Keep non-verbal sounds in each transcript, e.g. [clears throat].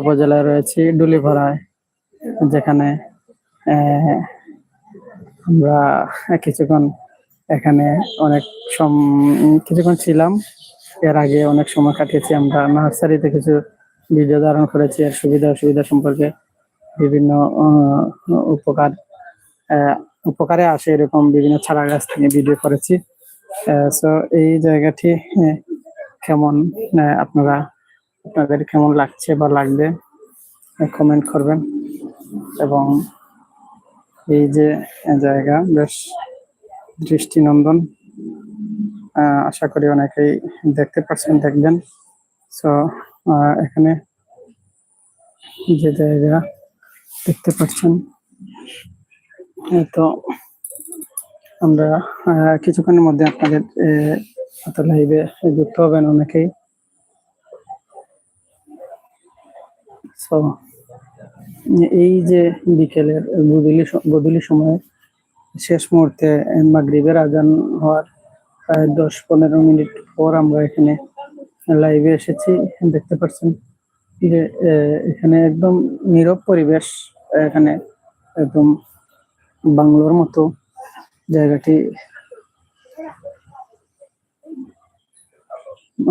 উপজেলায় রয়েছি ডুলিভরায় যেখানে আমরা কিছুক্ষণ এখানে অনেক সম, কিছুক্ষণ ছিলাম। এর আগে অনেক সময় কাটিয়েছি আমরা। নার্সারিতে কিছু ভিডিও ধারণ করেছি। এর সুবিধা অসুবিধা সম্পর্কে বিভিন্ন উপকার উপকারে আসে এরকম বিভিন্ন চারা গাছ থেকে ভিডিও করেছি। সো এই জায়গাটি কেমন আপনারা আপনাদের কেমন লাগছে বা লাগবে কমেন্ট করবেন। এবং এই যে জায়গা, বেশ দৃষ্টিনন্দন আশা করি অনেকেই দেখতে পাচ্ছেন দেখবেন। সো এখানে যে জায়গা দেখতে পাচ্ছেন তো আমরা কিছুক্ষণের মধ্যে আপনাদের লাইভে যুক্ত হবেন অনেকেই। সো এই যে বিকেলের গধূলি গধূলি সময়ে শেষ মুহূর্তে মাগরিবের আজান হওয়ার প্রায় দশ পনেরো মিনিট পর আমরা এখানে লাইভে এসেছি। দেখতে পাচ্ছেন যে এখানে একদম নীরব পরিবেশ, এখানে একদম বাংলোর মতো জায়গাটি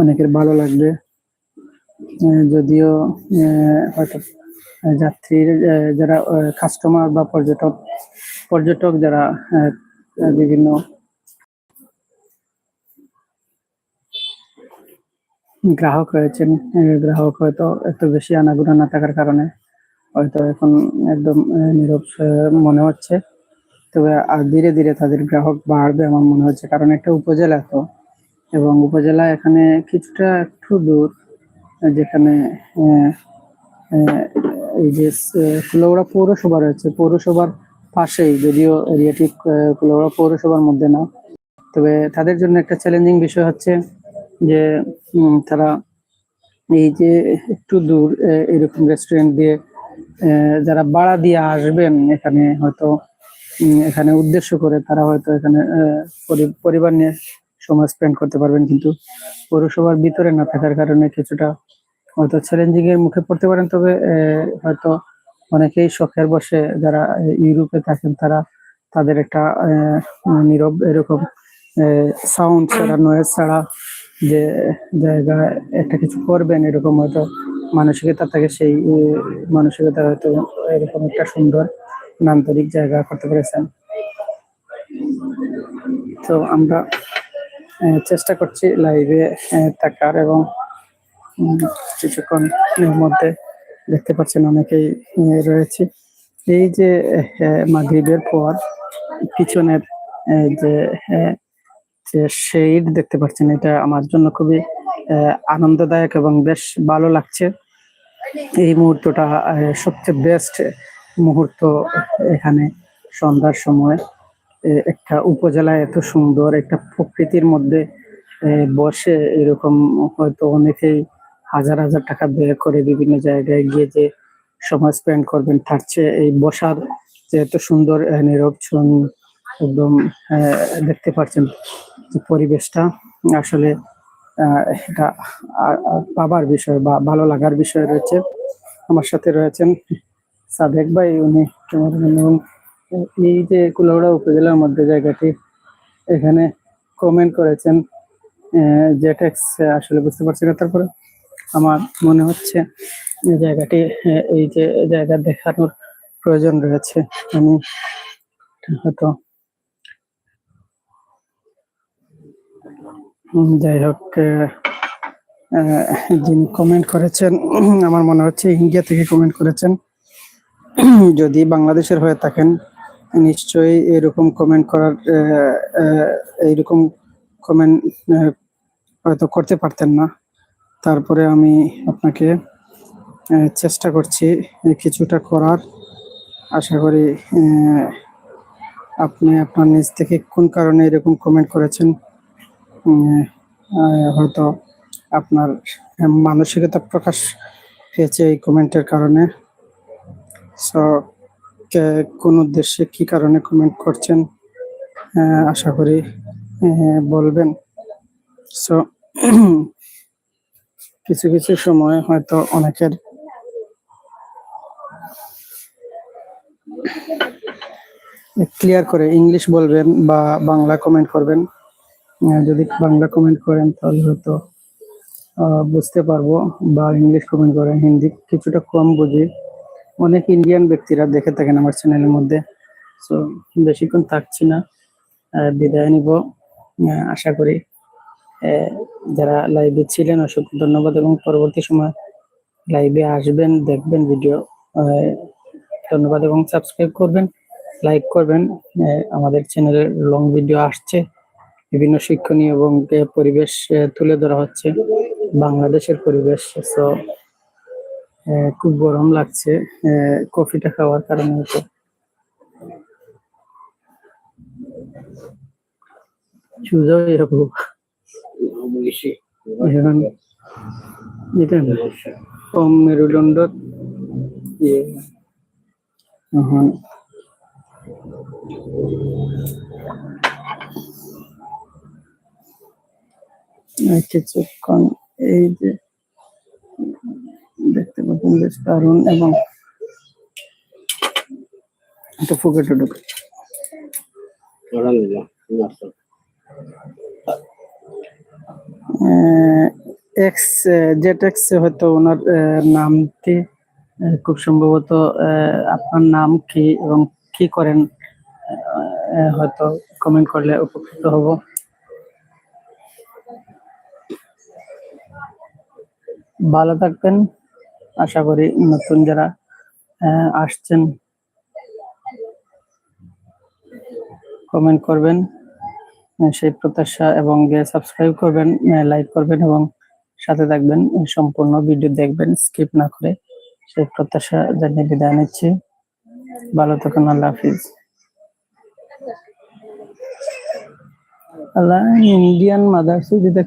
অনেকের ভালো লাগবে। যদিও হয়তো যাত্রীর যারা কাস্টমার বা পর্যটক পর্যটক যারা বিভিন্ন গ্রাহক রয়েছেন গ্রাহক হয়তো একটু বেশি আনাগোনা না থাকার কারণে হয়তো এখন একদম নীরব মনে হচ্ছে। তবে আর ধীরে ধীরে তাদের গ্রাহক বাড়বে আমার মনে হচ্ছে। কারণ একটা উপজেলা তো, এবং উপজেলা এখানে কিছুটা একটু দূর। যেখানে এই যে আহ, কুলাউড়া পৌরসভা রয়েছে। পৌরসভার পাশেই যদিও এরিয়াটি কুলাউড়া পৌরসভার মধ্যে না তবে তাদের জন্য একটা চ্যালেঞ্জিং বিষয় হচ্ছে যে তারা এই যে একটু দূর এরকম রেস্টুরেন্ট দিয়ে যারা ভাড়া দিয়ে আসবেন এখানে হয়তো এখানে উদ্দেশ্য করে তারা হয়তো এখানে পরিবার নিয়ে সময় স্পেন্ড করতে পারবেন, কিন্তু পৌরসভার ভিতরে না থাকার কারণে কিছুটা হয়তো চ্যালেঞ্জিং এর মুখে পড়তে পারেন। তবে হয়তো অনেকেই শখের বসে যারা ইউরোপে থাকেন, তারা তাদের একটা নীরব এরকম সাউন্ড ছাড়া নয়েজ ছাড়া যে জায়গা একটা কিছু করবেন, এরকম হয়তো মানসিকতা থাকে, সেই মানসিকতা হয়তো এরকম একটা সুন্দর নান্দনিক জায়গা করতে পেরেছেন। তো আমরা চেষ্টা করছি লাইভে থাকার এবং উম, কিছুক্ষণ এর মধ্যে দেখতে পাচ্ছেন অনেকেই রয়েছে। এই যে মাগরিবের পর পিছনের যে যে শেড দেখতে পাচ্ছেন এটা আমার জন্য খুবই আনন্দদায়ক এবং বেশ ভালো লাগছে। এই মুহূর্তটা সবচেয়ে বেস্ট মুহূর্ত এখানে সন্ধ্যার সময়। একটা উপজেলা এত সুন্দর একটা প্রকৃতির মধ্যে বসে এরকম হয়তো অনেকেই হাজার হাজার টাকা ব্যয় করে বিভিন্ন জায়গায় গিয়ে যে সময় স্পেন্ড করবেন তার চেয়ে এই বসার যে এত সুন্দর আহ, নীরব সুন- একদম দেখতে পাচ্ছেন যে পরিবেশটা আসলে এটা পাবার বিষয় বা ভালো লাগার বিষয় রয়েছে। আমার সাথে রয়েছেন সাদেক ভাই উনি এবং এই যে কুলাউড়া উপজেলার মধ্যে জায়গাটি, এখানে কমেন্ট করেছেন জেটেক্স আসলে বুঝতে পারছি না তারপরে। আমার মনে হচ্ছে জায়গাটি এই যে জায়গা দেখানোর প্রয়োজন রয়েছে। আমি হয়তো যাই হোক যিনি কমেন্ট করেছেন, আমার মনে হচ্ছে ইন্ডিয়া থেকে কমেন্ট করেছেন। যদি বাংলাদেশের হয়ে থাকেন নিশ্চয়ই এরকম কমেন্ট করার এইরকম কমেন্ট হয়তো করতে পারতেন না। তারপরে আমি আপনাকে চেষ্টা করছি কিছুটা করার। আশা করি আপনি আপনার নিজ থেকে কোন কারণে এরকম কমেন্ট করেছেন হয়তো আপনার মানসিকতা প্রকাশ পেয়েছে এই কমেন্টের কারণে। সো কোন উদ্দেশ্যে কি কারণে কমেন্ট করছেন আশা করি বলবেন। সো [clears throat] কিছু কিছু সময় হয়তো অনেকের ক্লিয়ার করে ইংলিশ বলবেন বা বাংলা কমেন্ট করবেন। যদি বাংলা কমেন্ট করেন তাহলে হয়তো বুঝতে পারব বা ইংলিশ কমেন্ট করেন, হিন্দি কিছুটা কম বুঝি। অনেক ইন্ডিয়ান ব্যক্তিরা দেখে থাকেন আমার চ্যানেলের মধ্যে। সো বেশিক্ষণ থাকছি না। বিদায় নিব। আশা করি যারা লাইভে ছিলেন, অসংখ্য ধন্যবাদ এবং পরবর্তী সময় লাইভে আসবেন, দেখবেন ভিডিও ধন্যবাদ এবং সাবস্ক্রাইব করবেন লাইক করবেন। আমাদের চ্যানেলে লং ভিডিও আসছে। বিভিন্ন শিক্ষণীয় এবং পরিবেশ তুলে ধরা হচ্ছে। বাংলাদেশের পরিবেশ। সো খুব গরম লাগছে। কফিটা খাওয়ার কারণে হয়তো। সুযোগ এরকম। এখন এটা কম মেরুদণ্ড ইয়ে। এখন কিছুক্ষণ এই যে দেখতে পাচ্ছেন বেশ দারুণ এবং একটা ফুকেটে ঢুকে। এক্স জেট হয়তো ওনার নামটি খুব সম্ভবত আপনার নাম কি এবং কি করেন হয়তো কমেন্ট করলে উপকৃত হব। ভালো থাকবেন। আশা করি নতুন যারা আসছেন কমেন্ট করবেন সেই প্রত্যাশা এবং সাবস্ক্রাইব করবেন লাইক করবেন এবং সাথে থাকবেন সম্পূর্ণ ভিডিও দেখবেন স্কিপ না করে সেই প্রত্যাশা জানিয়ে বিদায় নিচ্ছি। ভালো থাকুন, আল্লাহ হাফিজ। আল্লাহ, ইন্ডিয়ান মাদার্স যদি